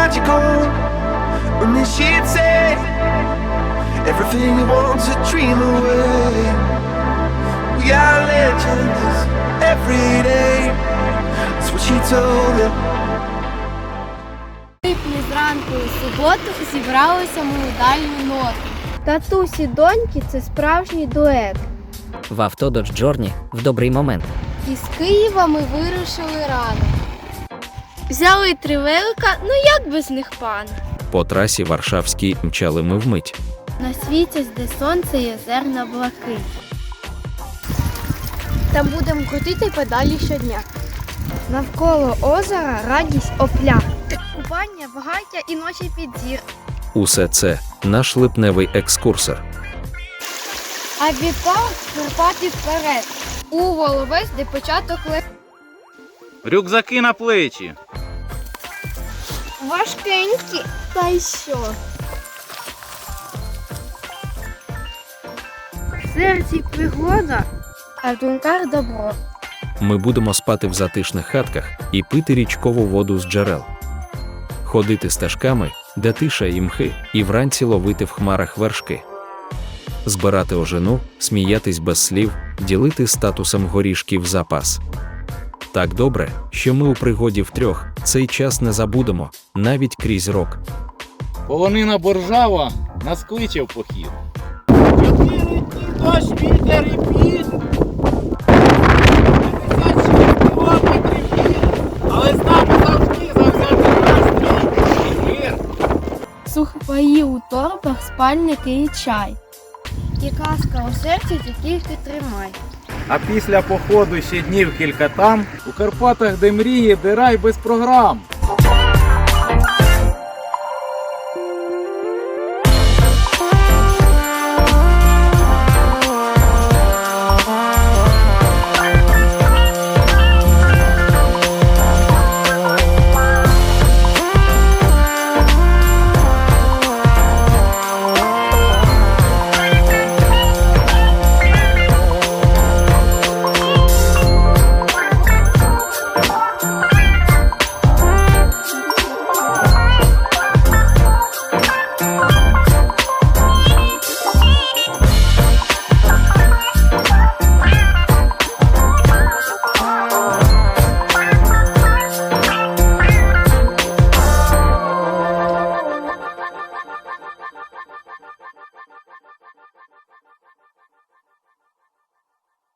magical. And then she'd say, Everything you want to dream away. We are legends every day. That's what she told me. Липні зранку у суботу зібралися ми у дальню ноту. Татусі доньки це справжній дует. В авто Dodge Journey в добрий момент. Із Києва ми вирушили рано. Взяли три велика, ну як без них пан? По трасі Варшавській мчали ми вмить. На світі, де сонце і озерна блакить. Там будемо крутити педалі щодня. Навколо озера радість опля. Купання, багаття і ночі під зір. Усе це наш липневий екскурсор. А відпав Карпати вперед. У Воловець, де початок ле... Рюкзаки на плечі. Важкенькі. Та й що? В серці пригода, а в думках добро. Ми будемо спати в затишних хатках і пити річкову воду з джерел, ходити стежками, де тиша і мхи, і вранці ловити в хмарах вершки, збирати ожину, сміятись без слів, ділити статусом горішків запас. Так добре, що ми у пригоді втрьох цей час не забудемо, навіть крізь рок. Полонина боржава нас кличе в похід. Чотири дні дощ, вітер і піт. 56 кілометрів хід, але з нами завжди завзяти настрій. І. Сухпаї у торбах, спальники і чай. І казка у серці ти тільки тримай. А після походу ще днів кілька там, у Карпатах, де мрії, де рай без програм.